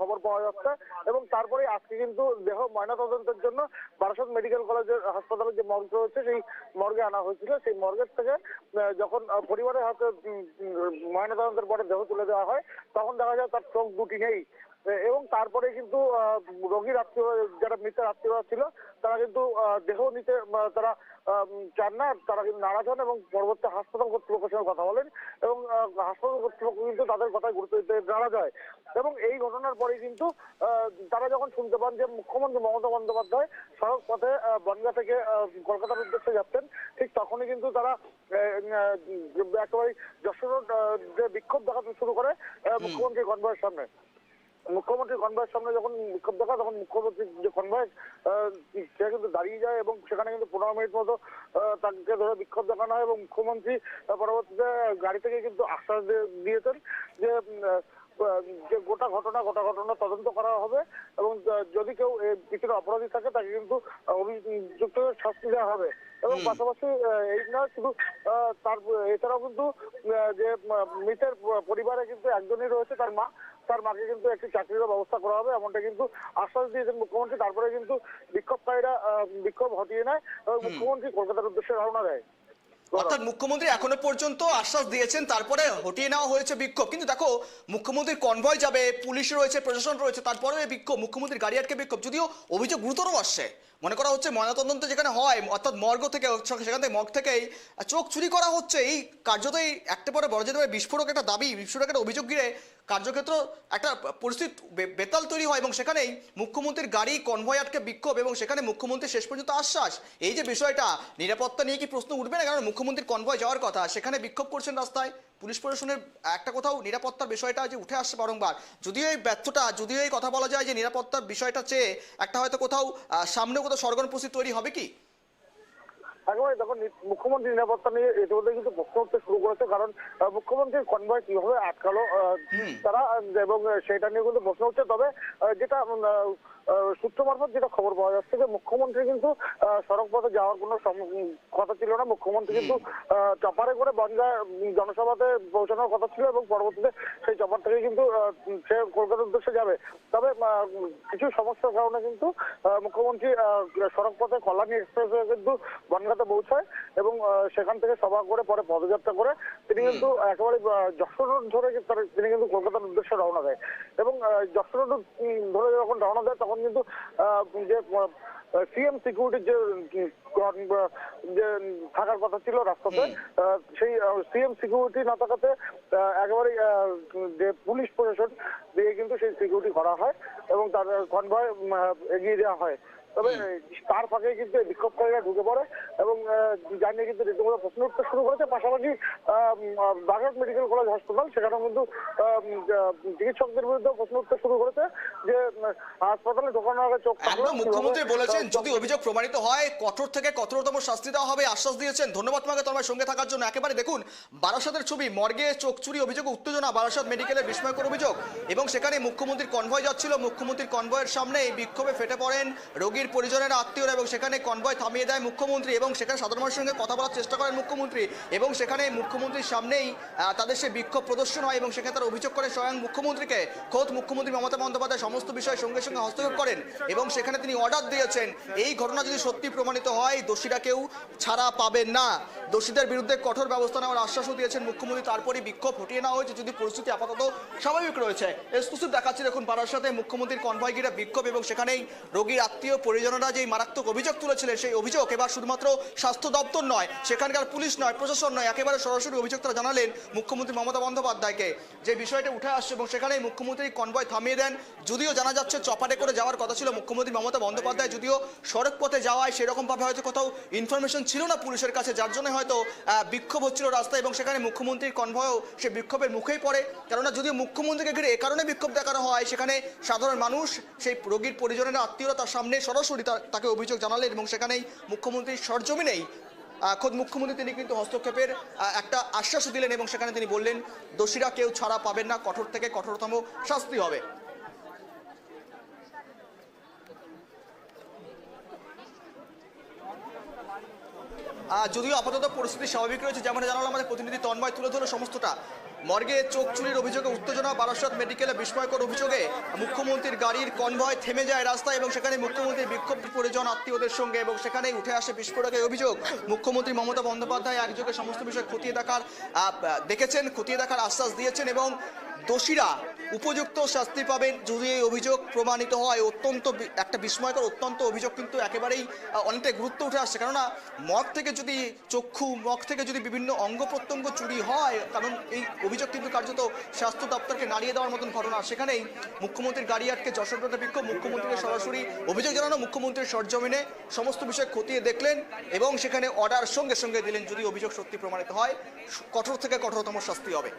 খবর পাওয়া যাচ্ছে এবং তারপরে আজকে কিন্তু দেহ ময়নাতদন্তের জন্য বারাসত মেডিকেল কলেজের হাসপাতালে যে মর্গ রয়েছে, সেই মর্গে আনা হয়েছিল। সেই মর্গের থেকে যখন পরিবারের হাতে ময়নাতদন্তের পরে দেহ তুলে দেওয়া হয়, তখন দেখা যায় তার চোখ দুটি নেই। এবং তারপরে কিন্তু রোগীর আত্মীয় যারা মৃতের আত্মীয়রা ছিল তারা কিন্তু দেহ নিতে তারা চান না তারা কিন্তু নারাজ হন এবং পরবর্তী হাসপাতাল কর্তৃপক্ষের সঙ্গে কথা বলেন এবং হাসপাতাল কর্তৃপক্ষ কিন্তু তাদের কথায় গুরুত্ব দিতে নারাজ হয়। এবং এই ঘটনার পরেই কিন্তু তারা যখন শুনতে পান যে মুখ্যমন্ত্রী মমতা বন্দ্যোপাধ্যায় সড়ক পথে বনগা থেকে কলকাতার উদ্দেশ্যে যাচ্ছেন ঠিক তখনই কিন্তু তারা একেবারে যশোর যে বিক্ষোভ দেখাতে শুরু করে মুখ্যমন্ত্রী কনভয়ের সামনে। মুখ্যমন্ত্রী কনভয়ের সামনে যখন বিক্ষোভ দেখা তখন মুখ্যমন্ত্রী যে কনভয় সে কিন্তু দাঁড়িয়ে যায় এবং সেখানে কিন্তু পনেরো মিনিট মতো তাকে ধরে বিক্ষোভ দেখানো হয় এবং মুখ্যমন্ত্রী পরবর্তীতে গাড়ি থেকে কিন্তু আশ্বাস দিয়েছেন যে যে গোটা ঘটনা গোটা ঘটনা তদন্ত করা হবে এবং যদি কেউ পিছনে অপরাধী থাকে তাকে কিন্তু অভিযুক্ত শাস্তি দেওয়া হবে। এবং পাশাপাশি এই না শুধু তার এছাড়াও কিন্তু যে মৃতের পরিবারে কিন্তু একজনই রয়েছে তার মা। তার মাকে কিন্তু একটি চাকরিরও ব্যবস্থা করা হবে এমনটা কিন্তু আশ্বাস দিয়েছেন মুখ্যমন্ত্রী। তারপরে কিন্তু বিক্ষোভকারীরা বিক্ষোভ হটিয়ে নেয় এবং মুখ্যমন্ত্রী কলকাতার উদ্দেশ্যে রওনা দেয়। অর্থাৎ মুখ্যমন্ত্রী এখনও পর্যন্ত আশ্বাস দিয়েছেন, তারপরে হটিয়ে নেওয়া হয়েছে বিক্ষোভ। কিন্তু দেখো, মুখ্যমন্ত্রীর কনভয় যাবে, পুলিশ রয়েছে, প্রশাসন রয়েছে তারপরে বিক্ষোভ মুখ্যমন্ত্রীর গাড়ি আটকে বিক্ষোভ। যদিও অভিযোগ গুরুতর আসছে। মনে করা হচ্ছে ময়নাতদন্ত যেখানে হয়, অর্থাৎ মর্গ থেকে, সেখান থেকে মগ থেকেই চোখ চুরি করা হচ্ছে। এই কার্যতই একটা পরে বড় যেতে পারে বিস্ফোরক একটা দাবি বিস্ফোরক একটা অভিযোগ ঘিরে কার্যক্ষেত্র একটা পরিস্থিতি বেতাল তৈরি হয় এবং সেখানেই মুখ্যমন্ত্রীর গাড়ি কনভয় আটকে বিক্ষোভ এবং সেখানে মুখ্যমন্ত্রী শেষ পর্যন্ত আশ্বাস। এই যে বিষয়টা, নিরাপত্তা নিয়ে কি প্রশ্ন উঠবে না? কারণ মুখ্যমন্ত্রীর কনভয় যাওয়ার কথা, সেখানে বিক্ষোভ করছেন রাস্তায়। পুলিশ প্রশাসনের একটা কোথাও নিরাপত্তার বিষয়টা যে উঠে আসছে বারংবার। যদিও এই ব্যর্থটা যদিও এই কথা বলা যায় যে নিরাপত্তার বিষয়টা চেয়ে একটা হয়তো কোথাও সামনেও কোথাও সরগন পরিস্থিতি তৈরি হবে কি? একেবারে দেখুন মুখ্যমন্ত্রী নিরাপত্তা নিয়ে ইতিমধ্যে কিন্তু প্রশ্ন উঠতে শুরু করেছে। কারণ মুখ্যমন্ত্রীর কনভয় কীভাবে আটকালো তারা এবং সেটা নিয়ে কিন্তু প্রশ্ন উঠছে। তবে যেটা সূত্র মারফত যেটা খবর পাওয়া যাচ্ছে যে মুখ্যমন্ত্রী কিন্তু সড়ক পথে যাওয়ার কোনো কথা ছিল না। মুখ্যমন্ত্রী কিন্তু চপারে করে বনগা জনসভাতে পৌঁছানোর কথা ছিল এবং পরবর্তীতে সেই চপার থেকে কিন্তু সে কলকাতার উদ্দেশ্যে যাবে। তবে কিছু সমস্যার কারণে কিন্তু মুখ্যমন্ত্রী সড়ক পথে কল্যাণী এক্সপ্রেস কিন্তু কিন্তু বনগাঁতে পৌঁছায় এবং সেখান থেকে সভা করে পরে পদযাত্রা করে তিনি কিন্তু একেবারে যশোর রোড ধরে তিনি কিন্তু কলকাতার উদ্দেশ্যে রওনা দেয়। এবং যশোর রোড ধরে যখন রওনা দেয় তখন কিন্তু যে সিএম সিকিউরিটির যে যে থাকার কথা ছিল রাস্তাতে সেই সিএম সিকিউরিটি না থাকাতে একেবারে যে পুলিশ প্রশাসন দিয়ে কিন্তু সেই সিকিউরিটি করা হয় এবং তার কনভয় এগিয়ে দেওয়া হয়। তবে তার ফাঁকে কিন্তু বিক্ষোভকারীরা ঢুকে পড়ে এবং জানিয়ে কিন্তু রীতিমতো প্রশ্ন উঠতে শুরু করেছে। পাশাপাশি বাগেরহাট মেডিকেল কলেজ হাসপাতাল সেখানেও কিন্তু চিকিৎসকদের বিরুদ্ধে প্রশ্ন উঠতে শুরু করেছে যে হাসপাতালে ঢোকানোর আগে চোখ মুখ্যমন্ত্রী বলেছেন যদি অভিযোগ প্রমাণিত হয় কঠোর থেকে কঠোরতম শাস্তি দেওয়া হবে আশ্বাস দিয়েছেন। ধন্যবাদ তোমাকে তোমার সঙ্গে থাকার জন্য। একেবারে দেখুন বারাসাতের ছবি মর্গে চোখ চুরি অভিযোগ উত্তেজনা বারাসাত মেডিকেলের বিস্ময়কর অভিযোগ। এবং সেখানে মুখ্যমন্ত্রীর কনভয় যাচ্ছিল। মুখ্যমন্ত্রীর কনভয়ের সামনে এই বিক্ষোভে ফেটে পড়েন রোগীর পরিজনের, আত্মীয়রা এবং সেখানে কনভয় থামিয়ে দেয় মুখ্যমন্ত্রী এবং সেখানে সাধারণ মানুষের সঙ্গে কথা বলার চেষ্টা করেন মুখ্যমন্ত্রী এবং সেখানে মুখ্যমন্ত্রীর সামনেই তাদের সে বিক্ষোভ প্রদর্শন হয় এবং সেখানে তারা অভিযোগ করে স্বয়ং মুখ্যমন্ত্রীকে। খোদ মুখ্যমন্ত্রী মমতা বন্দ্যোপাধ্যায় সমস্ত বিষয় সঙ্গে সঙ্গে হস্তক্ষেপ করেন এবং সেখানে তিনি অর্ডার দিয়েছেন, এই ঘটনা যদি সত্যি প্রমাণিত হয়, দোষীরা কেউ ছাড়া পাবেন না। দোষীদের বিরুদ্ধে কঠোর ব্যবস্থা নেওয়ার আশ্বাসও দিয়েছেন মুখ্যমন্ত্রী তারপরে বিক্ষোভ হটিয়ে নেওয়া হয়েছে যদি পরিস্থিতি আপাতত স্বাভাবিক রয়েছে। এক্সক্লুসিভ দেখাচ্ছি, দেখুন পাড়ার সাথে মুখ্যমন্ত্রীর কনভয় বিক্ষোভ এবং সেখানেই রোগীর আত্মীয় পরিজনরা যেই মারাত্মক অভিযোগ তুলেছিলেন, সেই অভিযোগ এবার শুধুমাত্র স্বাস্থ্য দপ্তর নয়, সেখানকার পুলিশ নয়, প্রশাসন নয়, একেবারে সরাসরি অভিযোগ তারা জানালেন মুখ্যমন্ত্রী মমতা বন্দ্যোপাধ্যায়কে। যে বিষয়টা উঠে আসছে এবং সেখানেই মুখ্যমন্ত্রী কনভয় থামিয়ে দেন, যদিও জানা যাচ্ছে চপারে করে যাওয়ার কথা ছিল মুখ্যমন্ত্রী মমতা বন্দ্যোপাধ্যায়, যদিও সড়ক পথে যাওয়ায় সেরকমভাবে হয়তো কোথাও ইনফরমেশন ছিল না পুলিশের কাছে, যার জন্য হয়তো বিক্ষোভ হচ্ছিল রাস্তায় এবং সেখানে মুখ্যমন্ত্রীর কনভয়ও সে বিক্ষোভের মুখেই পড়ে। কেননা যদিও মুখ্যমন্ত্রীকে ঘিরে এ কারণে বিক্ষোভ দেখানো হয়, সেখানে সাধারণ মানুষ, সেই রোগীর পরিজনের, আত্মীয়রা তার সামনে সরাসরি তা- তাকে অভিযোগ জানালেন এবং সেখানেই মুখ্যমন্ত্রীর সরজমিনেই খোদ মুখ্যমন্ত্রী তিনি কিন্তু হস্তক্ষেপের একটা আশ্বাসও দিলেন এবং সেখানে তিনি বললেন, দোষীরা কেউ ছাড়া পাবেন না, কঠোর থেকে কঠোরতম শাস্তি হবে। যদিও আপাতত পরিস্থিতি স্বাভাবিক রয়েছে যেমন জানালো আমাদের প্রতিনিধি তন্ময় তুলে ধরো সমস্তটা। মর্গে চোখ চুরির অভিযোগে উত্তেজনা, বারাসত মেডিকেলে বিস্ময়কর অভিযোগে মুখ্যমন্ত্রীর গাড়ির কনভয় থেমে যায় রাস্তায় এবং সেখানে মুখ্যমন্ত্রীর বিক্ষোভ পরিজন আত্মীয়দের সঙ্গে এবং সেখানে উঠে আসে বিস্ফোরকের অভিযোগ। মুখ্যমন্ত্রী মমতা বন্দ্যোপাধ্যায় একযোগে সমস্ত বিষয় খতিয়ে দেখার দেখেছেন, খতিয়ে দেখার আশ্বাস দিয়েছেন এবং দোষীরা উপযুক্ত শাস্তি পাবেন যদি এই অভিযোগ প্রমাণিত হয়। অত্যন্ত একটা বিস্ময়কর, অত্যন্ত অভিযোগ কিন্তু একেবারেই অনেকটাই গুরুত্ব উঠে আসছে। কেননা, মগ থেকে যদি চক্ষু, মগ থেকে যদি বিভিন্ন অঙ্গ প্রত্যঙ্গ চুরি হয়, কারণ এই অভিযোগ কিন্তু কার্যত স্বাস্থ্য দপ্তরকে নাড়িয়ে দেওয়ার মতন ঘটনা। সেখানেই মুখ্যমন্ত্রীর গাড়ি আটকে যশোর বিক্ষোভ, মুখ্যমন্ত্রীকে সরাসরি অভিযোগ জানানো, মুখ্যমন্ত্রীর সরজমিনে সমস্ত বিষয় খতিয়ে দেখলেন এবং সেখানে অর্ডার সঙ্গে সঙ্গে দিলেন যদি অভিযোগ সত্যি প্রমাণিত হয়। কঠোর থেকে কঠোরতম শাস্তি হবে।